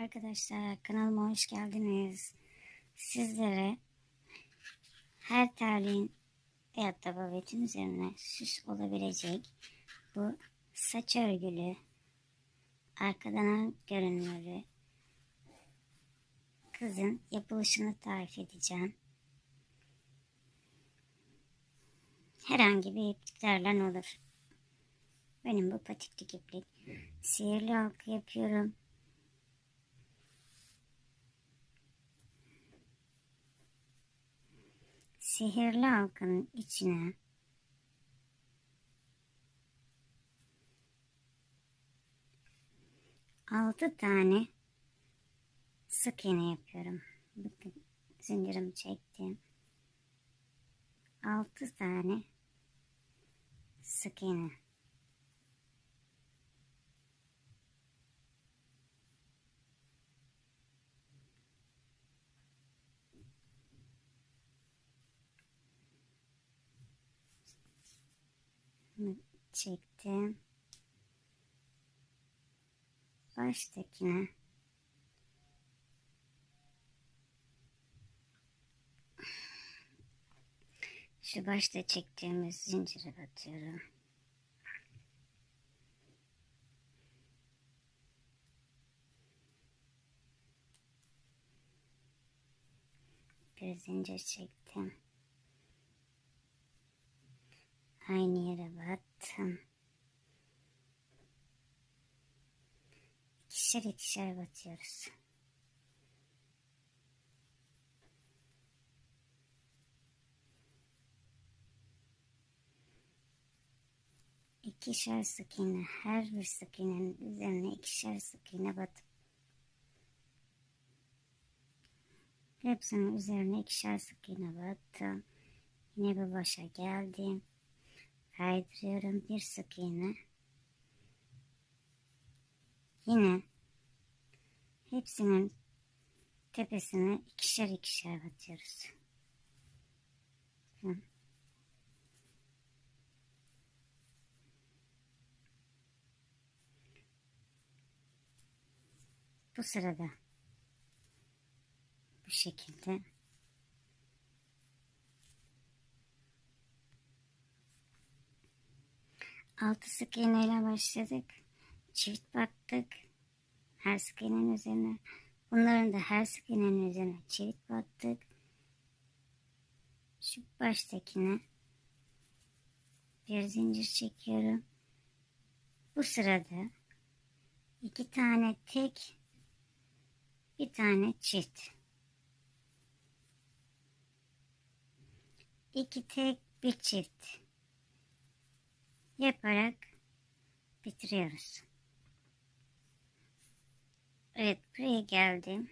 Arkadaşlar kanalıma hoş geldiniz. Sizlere her terliğin veyahut da bavetin üzerine süs olabilecek bu saç örgülü arkadan görünümlü kızın yapılışını tarif edeceğim. Herhangi bir ipliklerle olur. Benim bu patiklik iplik. Sihirli halka yapıyorum. Sihirli halkanın içine altı tane sık iğne yapıyorum. Bakın zincirimi çektim. Altı tane sık iğne. Çektim. Baştakine şu başta çektiğimiz zincire batıyorum. Bir zincir çektim. Aynı yere battım. İkişer ikişer batıyoruz. İkişer sık iğne, her bir sık iğnenin üzerine ikişer sık iğne batıp hepsinin üzerine ikişer sık iğne battım. Yine bir başa geldim kaydırıyorum bir sık iğne yine hepsinin tepesine ikişer ikişer batıyoruz. Bu sırada bu şekilde Altı sık iğneyle başladık. Çift battık. Her sık iğnenin üzerine. Bunların da her sık iğnenin üzerine çift battık. Şu baştakine bir zincir çekiyorum. Bu sırada iki tane tek bir tane çift. İki tek bir çift yaparak bitiriyoruz. Evet buraya geldim.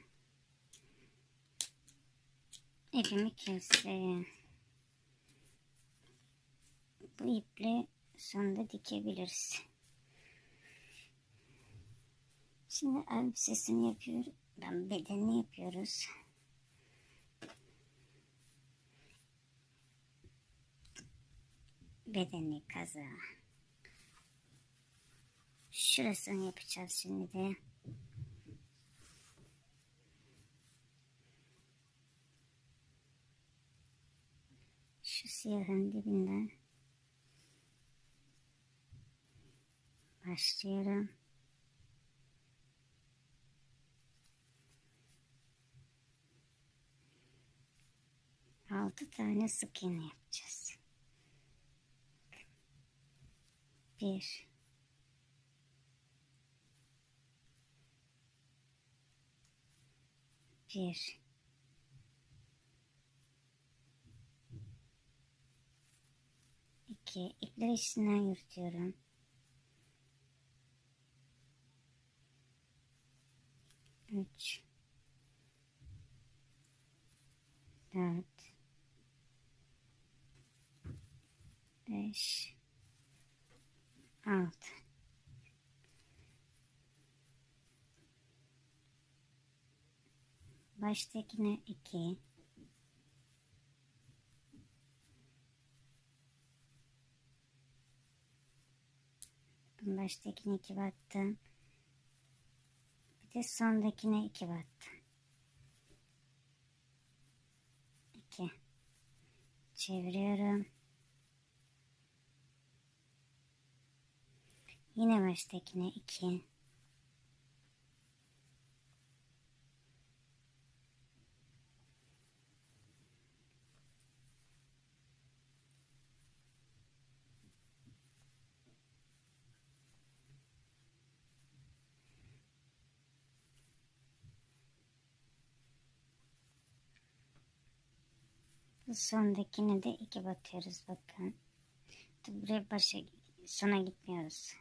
İpimi kestim. Bu iple sonunda dikebiliriz. Şimdi elbisesini yapıyorum. Ben bedenini yapıyoruz. Bedeni kazağı. Şurasını yapacağız şimdi de. Şu siyahın dibinden başlıyorum. Altı tane sık yapacağız. Bir, Bir. İki. İpleri içinden yürütüyorum. Üç. Dört. Beş. Altı. baştakine 2 baştakine 2 battım bir de sondakine 2 battım 2 çeviriyorum. Yine baştakine 2 sondakine de iki batıyoruz bakın. Buraya başa sona gitmiyoruz.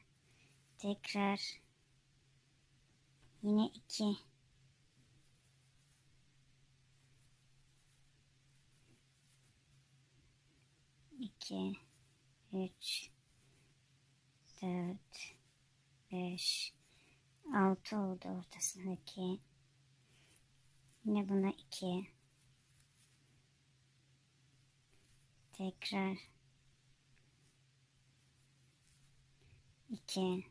Tekrar yine iki. İki, üç, dört, beş, altı oldu ortasındaki. Yine buna iki. Tekrar. İki.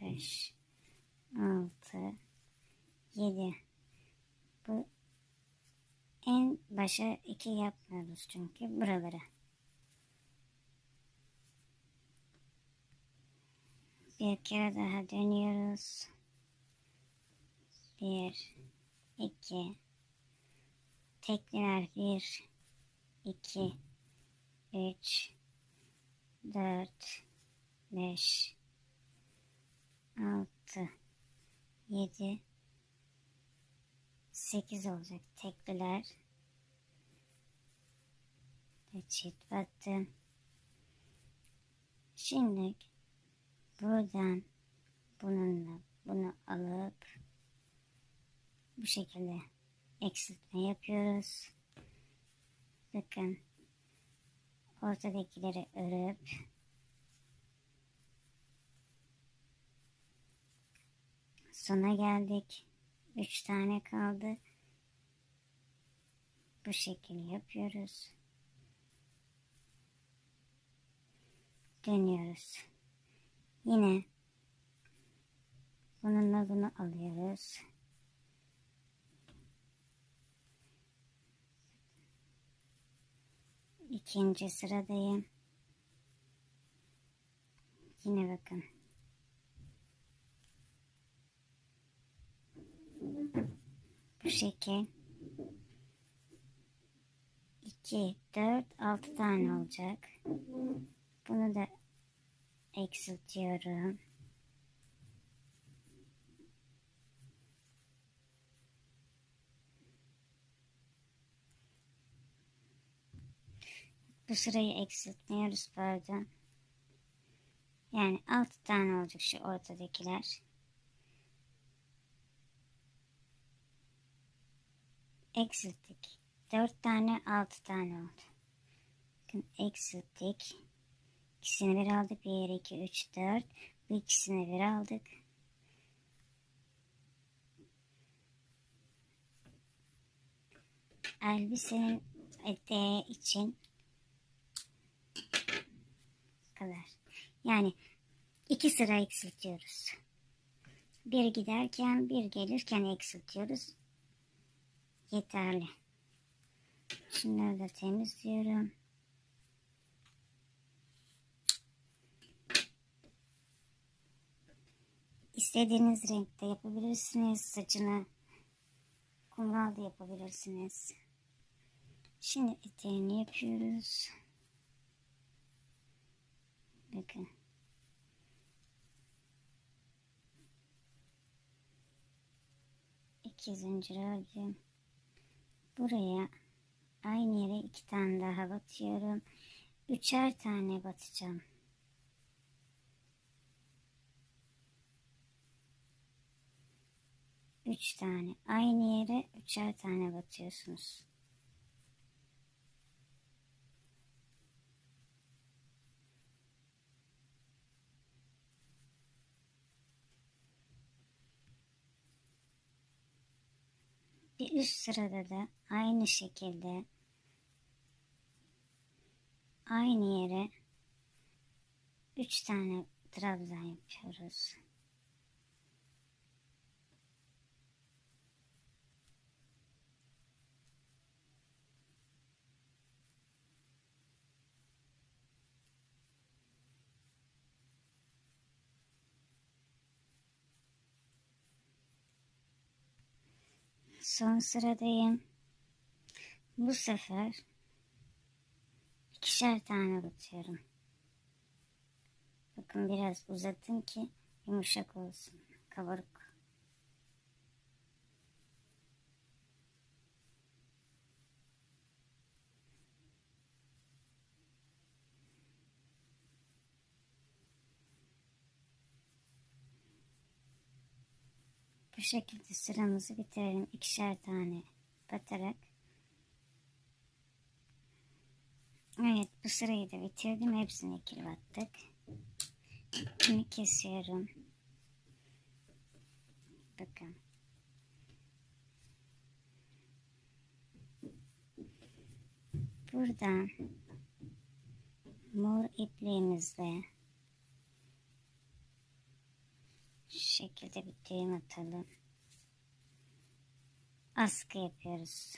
Beş. Altı. Yedi. Bu en başa iki yapmıyoruz çünkü buraları. Bir kere daha dönüyoruz bir iki. Tekneler bir iki üç dört beş altı yedi sekiz olacak tekliler. Ve çift battım. Şimdi buradan bununla bunu alıp bu şekilde eksiltme yapıyoruz. Bakın ortadakileri örüp sona geldik. Üç tane kaldı. Bu şekilde yapıyoruz. Dönüyoruz. Yine bununla bunu alıyoruz. İkinci sıradayım. Yine bakın. Bu şekil. 2, 4, 6 tane olacak. Bunu da eksiltiyorum. Bu sırayı eksiltmiyoruz pardon. Yani 6 tane olacak şu ortadakiler. Eksilttik. 4 tane 6 tane oldu. Bakın eksilttik. İkisini bir aldık. 1, 2, 3, 4. Bu ikisini bir aldık. Elbisenin eteği için kadar. Yani iki sıra eksiltiyoruz. Bir giderken bir gelirken eksiltiyoruz. Yeterli. Şunları da temizliyorum. İstediğiniz renkte yapabilirsiniz. Saçını kumral da yapabilirsiniz. Şimdi eteğini yapıyoruz. Bakın. İki zincir ördüm. Buraya aynı yere iki tane daha batıyorum. Üçer tane batacağım. Üç tane. Aynı yere üçer tane batıyorsunuz. Bir üst sırada da aynı şekilde aynı yere 3 tane trabzan yapıyoruz. Son sıradayım. Bu sefer ikişer tane batıyorum. Bakın biraz uzatın ki yumuşak olsun. Kabarık. Bu şekilde sıramızı bitirelim. ikişer tane batarak. Evet bu sırayı da bitirdim. Hepsini ikili battık. Bunu kesiyorum. Bakın. Buradan mor ipliğimizle şu şekilde bir düğüm atalım. Askı yapıyoruz.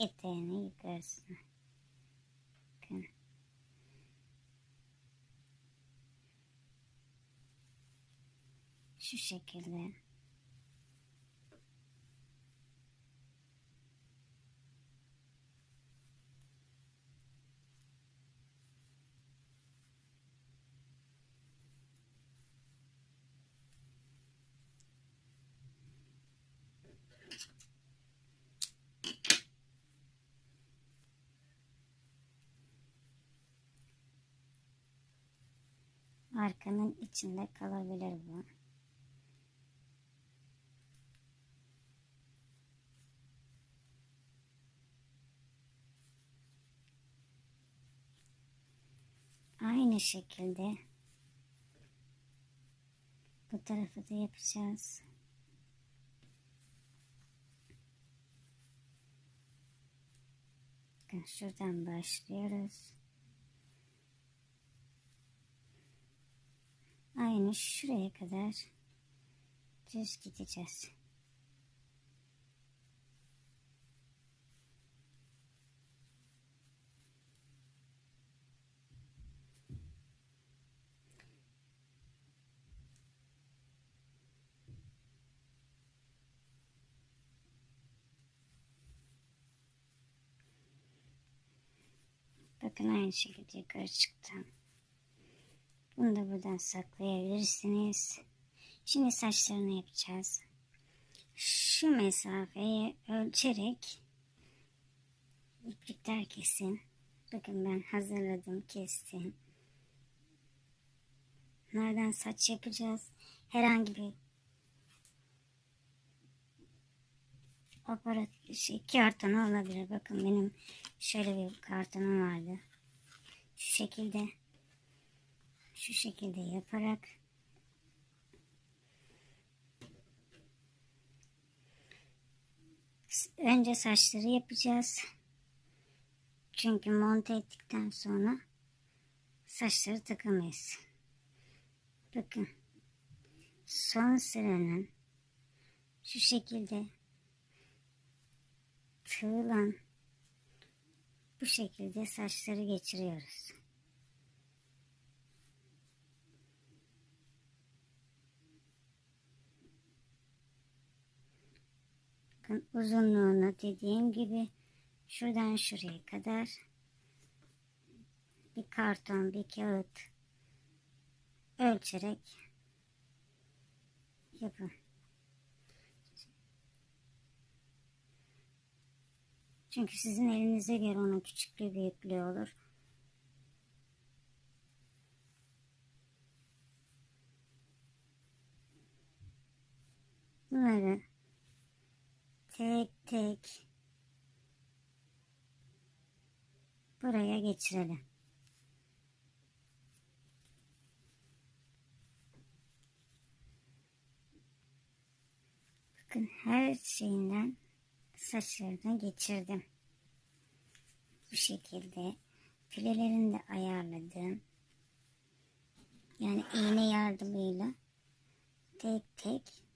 Eteğini yukarısına. Bakın. Şu şekilde. Arkanın içinde kalabilir bu. Aynı şekilde bu tarafı da yapacağız. Bakın şuradan başlıyoruz. Aynı şuraya kadar düz gideceğiz. Bakın aynı şekilde yukarı çıktım. Bunu da buradan saklayabilirsiniz. Şimdi saçlarını yapacağız. Şu mesafeyi ölçerek iplikler kesin. Bakın ben hazırladım, kestim. Nereden saç yapacağız? Herhangi bir aparat şey karton olabilir. Bakın benim şöyle bir kartonum vardı. Şu şekilde şu şekilde yaparak önce saçları yapacağız. Çünkü monte ettikten sonra saçları takamayız. Bakın son sıranın şu şekilde tığlan bu şekilde saçları geçiriyoruz. Bakın uzunluğunu dediğim gibi şuradan şuraya kadar bir karton bir kağıt ölçerek yapın. Çünkü sizin elinize göre onun küçüklüğü büyüklüğü olur. Bunları tek tek buraya geçirelim. Bakın her şeyinden saçlarını geçirdim. Bu şekilde Filelerini de ayarladım. Yani iğne yardımıyla tek tek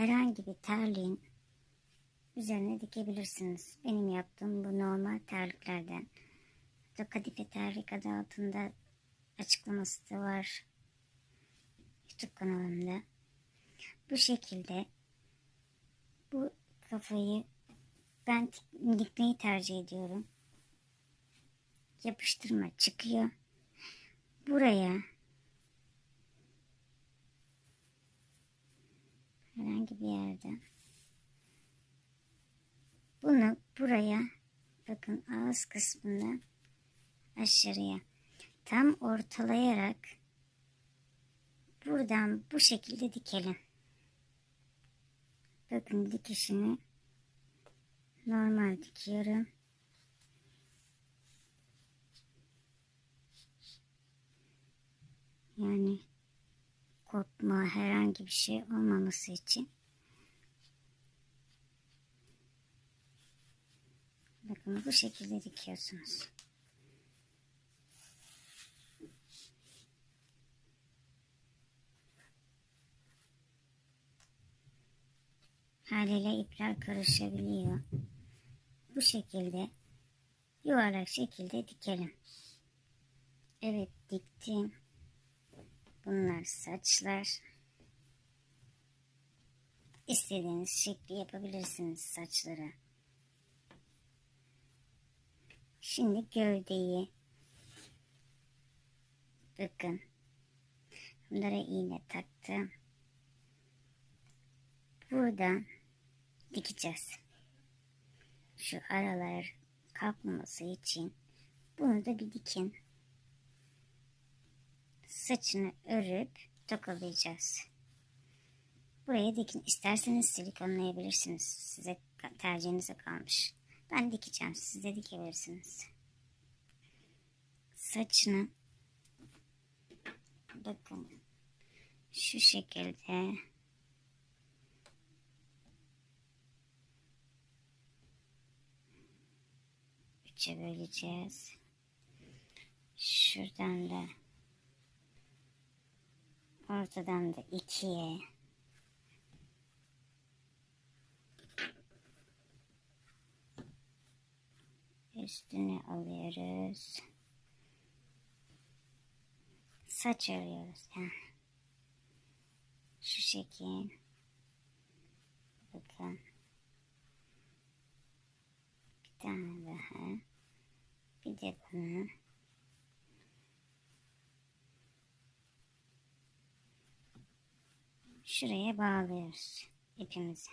herhangi bir terliğin üzerine dikebilirsiniz. Benim yaptığım bu normal terliklerden. Hatta kadife terlik adı altında açıklaması da var. YouTube kanalımda. Bu şekilde bu kafayı ben dikmeyi tercih ediyorum. Yapıştırma çıkıyor. Buraya herhangi bir yerden bunu buraya bakın ağız kısmından aşağıya tam ortalayarak buradan bu şekilde dikelim. Bakın dikişini normal dikiyorum. Yani kopma herhangi bir şey olmaması için bakın bu şekilde dikiyorsunuz. Haliyle ipler karışabiliyor. Bu şekilde yuvarlak şekilde dikelim. Evet diktim. Bunlar saçlar. İstediğiniz şekli yapabilirsiniz saçlara. Şimdi gövdeyi bakın. Bunlara iğne taktım. Buradan dikeceğiz. Şu aralar kalkmaması için bunu da bir dikin. Saçını örüp tokalayacağız. Buraya dikin. İsterseniz silikonlayabilirsiniz. Size tercihinize kalmış. Ben dikeceğim. Siz de dikebilirsiniz. Saçını bakın şu şekilde üçe böleceğiz. Şuradan da ortadan da ikiye üstüne alıyoruz. Saç arıyoruz. Yani. Şu şekil. Bakın. Bir tane daha. Bir de bunu. Şuraya bağlıyoruz ipimizi.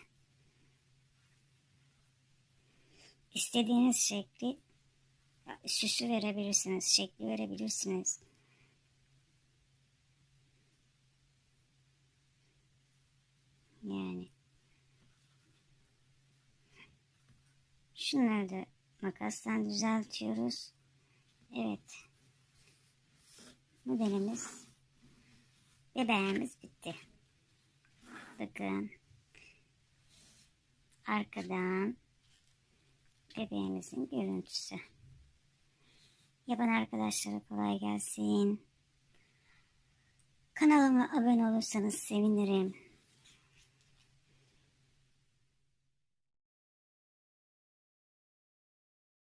İstediğiniz şekli süsü verebilirsiniz, şekli verebilirsiniz. Yani şunları da makastan düzeltiyoruz. Evet. Modelimiz bebeğimiz bitti. Bakın. Arkadan bebeğimizin görüntüsü. Yapan arkadaşlara kolay gelsin. Kanalıma abone olursanız sevinirim.